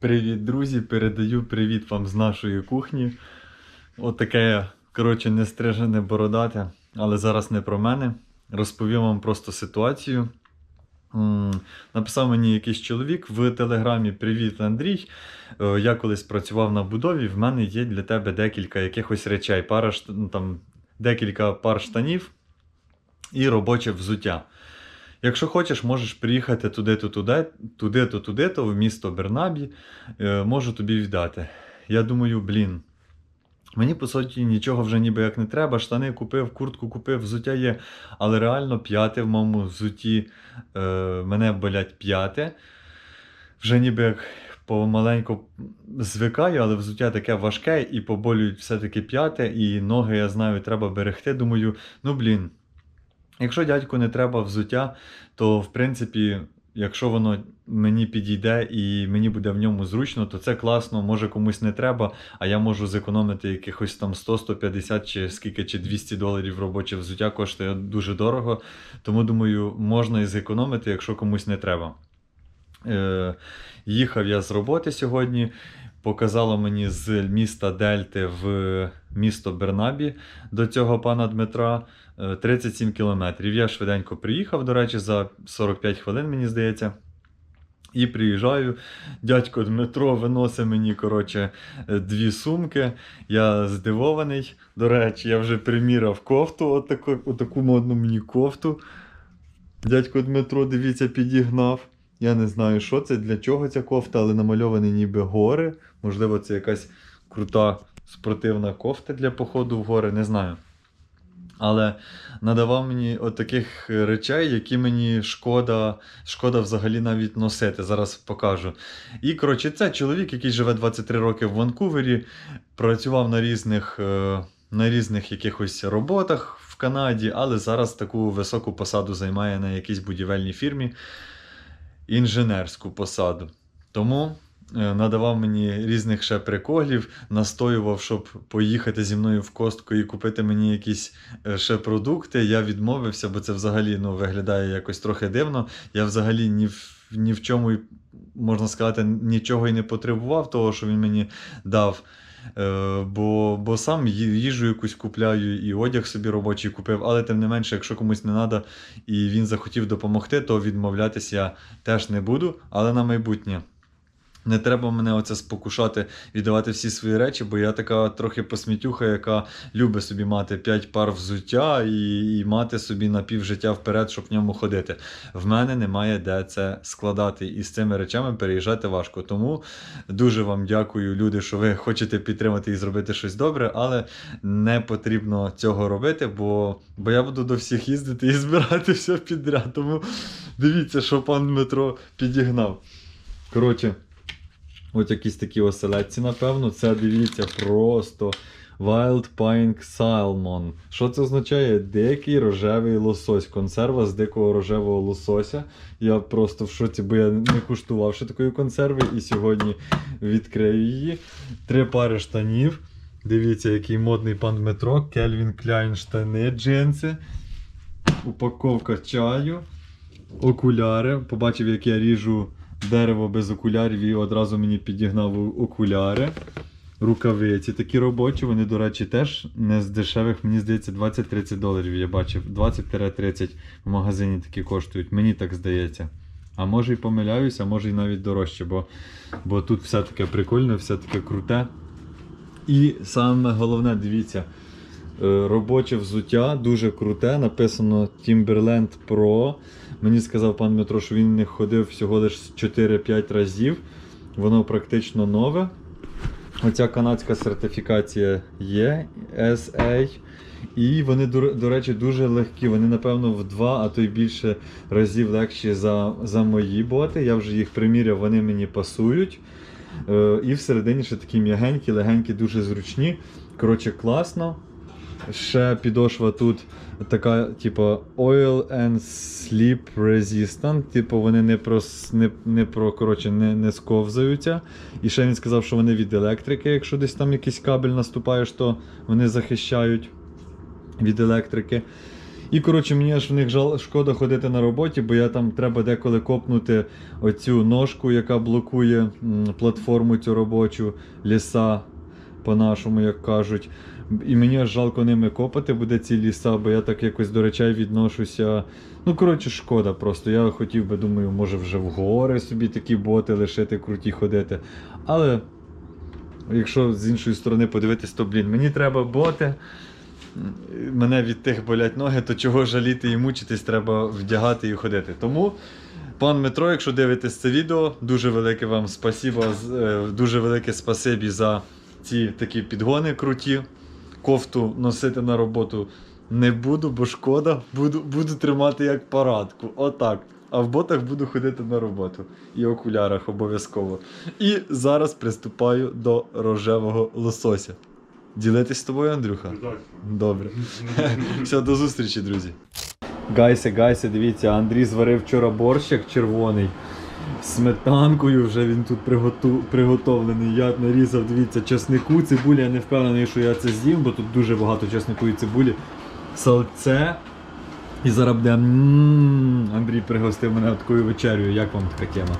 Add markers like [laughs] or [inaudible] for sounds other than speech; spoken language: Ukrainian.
Привіт, друзі! Передаю привіт вам з нашої кухні. Отаке, коротше, не стрижене бородате, але зараз не про мене. Розповім вам просто ситуацію. Написав мені якийсь чоловік в телеграмі Привіт, Андрій. Е, Я колись працював на будові. В мене є для тебе декілька якихось речей. Пара ну, там, декілька пар штанів і робоче взуття. Якщо хочеш, можеш приїхати туди-то, туди, туди-то, туди-то, в місто Бернабі, е, можу тобі віддати. Я думаю, блін. Мені по суті нічого вже ніби як не треба. Штани купив, куртку купив, взуття є. Але реально п'яте в моєму взутті е, мене болять п'яте. Вже ніби як помаленьку звикаю, але взуття таке важке і поболюють все-таки п'яте, і ноги, я знаю, треба берегти. Думаю, ну блін. Якщо дядьку не треба взуття, то в принципі, якщо воно мені підійде і мені буде в ньому зручно, то це класно, може комусь не треба, а я можу зекономити якихось там 100-150 чи скільки чи 200 доларів робоче взуття коштує дуже дорого. Тому думаю, можна і зекономити, якщо комусь не треба. Е, їхав я з роботи сьогодні. Показало мені з міста Дельти в місто Бернабі до цього пана Дмитра е, 37 кілометрів. Я швиденько приїхав, до речі, за 45 хвилин, мені здається. І приїжджаю. Дядько Дмитро виносить мені коротше, е, дві сумки. Я здивований. До речі, я вже приміряв кофту, отаку, отаку модну мені кофту. Дядько Дмитро, дивіться, підігнав. Я не знаю, що це, для чого ця кофта, але намальовані ніби гори. Можливо, це якась крута спортивна кофта для походу в гори, не знаю. Але надавав мені от таких речей, які мені шкода, шкода взагалі навіть носити. Зараз покажу. І коротше, це чоловік, який живе 23 роки в Ванкувері, працював на різних, е, на різних якихось роботах в Канаді, але зараз таку високу посаду займає на якійсь будівельній фірмі інженерську посаду. Тому е, надавав мені різних ще приколів, настоював, щоб поїхати зі мною в костку і купити мені якісь е, ще продукти. Я відмовився, бо це взагалі ну, виглядає якось трохи дивно. Я взагалі ні в, ні в чому, можна сказати, нічого й не потребував того, що він мені дав. Е, Бо, бо сам їжу якусь купляю і одяг собі робочий купив, але тим не менше, якщо комусь не треба і він захотів допомогти, то відмовлятися я теж не буду, але на майбутнє. Не треба мене оце спокушати віддавати всі свої речі, бо я така трохи посмітюха, яка любить собі мати 5 пар взуття і, і мати собі на півжиття вперед, щоб в ньому ходити. В мене немає де це складати, і з цими речами переїжджати важко. Тому дуже вам дякую, люди, що ви хочете підтримати і зробити щось добре, але не потрібно цього робити, бо, бо я буду до всіх їздити і збирати все підряд. Тому дивіться, що пан Дмитро підігнав. Коротше. От якісь такі оселедці, напевно. Це дивіться просто Wild Pink Salmon. Що це означає? Дикий рожевий лосось. Консерва з дикого рожевого лосося. Я просто в шоці, бо я не куштував ще такої консерви і сьогодні відкрию її. Три пари штанів. Дивіться, який модний пан Дмитро. Кельвін Кляйн штани, джинси. Упаковка чаю. Окуляри. Побачив, як я ріжу дерево без окулярів і одразу мені підігнав окуляри. Рукавиці такі робочі, вони, до речі, теж не з дешевих, мені здається, 20-30 доларів я бачив. 20-30 в магазині такі коштують, мені так здається. А може і помиляюся, а може і навіть дорожче, бо, бо тут все таке прикольне, все таке круте. І саме головне, дивіться, робоче взуття дуже круте. Написано Timberland Pro. Мені сказав пан Дмитро, що він не ходив всього лише 4-5 разів. Воно практично нове. Оця канадська сертифікація є SA. І вони, до, до речі, дуже легкі. Вони, напевно, в два, а то й більше разів легші за, за мої боти. Я вже їх приміряв, вони мені пасують. Е, і всередині ще такі м'ягенькі, легенькі, дуже зручні. Коротше, класно. Ще підошва тут така, типу, oil and sleep resistant. Типу, вони не про, не, не про коротше, не, не сковзаються. І ще він сказав, що вони від електрики, якщо десь там якийсь кабель наступаєш, то вони захищають від електрики. І коротше, мені аж в них жал, шкода ходити на роботі, бо я там треба деколи копнути оцю ножку, яка блокує платформу цю робочу, ліса, по-нашому, як кажуть. І мені жалко ними копати буде ці ліса, бо я так якось до речей відношуся. Ну, коротше, шкода просто. Я хотів би, думаю, може вже в гори собі такі боти лишити, круті ходити. Але якщо з іншої сторони подивитись, то блін, мені треба боти. Мене від тих болять ноги, то чого жаліти і мучитись, треба вдягати і ходити. Тому, пан Метро, якщо дивитесь це відео, дуже велике вам спасибо, е, дуже велике спасибі за ці такі підгони круті. Кофту носити на роботу не буду, бо шкода. Буду, буду тримати як парадку. Отак. А в ботах буду ходити на роботу. І окулярах обов'язково. І зараз приступаю до рожевого лосося. Ділитись з тобою, Андрюха? Добре. [laughs] Все, до зустрічі, друзі. Гайся, гайся, дивіться, Андрій зварив вчора борщик червоний. Сметанкою вже він тут приготу... приготовлений. Я нарізав, дивіться, чеснику, цибулі. Я не впевнений, що я це з'їм, бо тут дуже багато чеснику і цибулі. Сальце. І зараз буде. Андрій пригостив мене такою вечерю. Як вам така тема?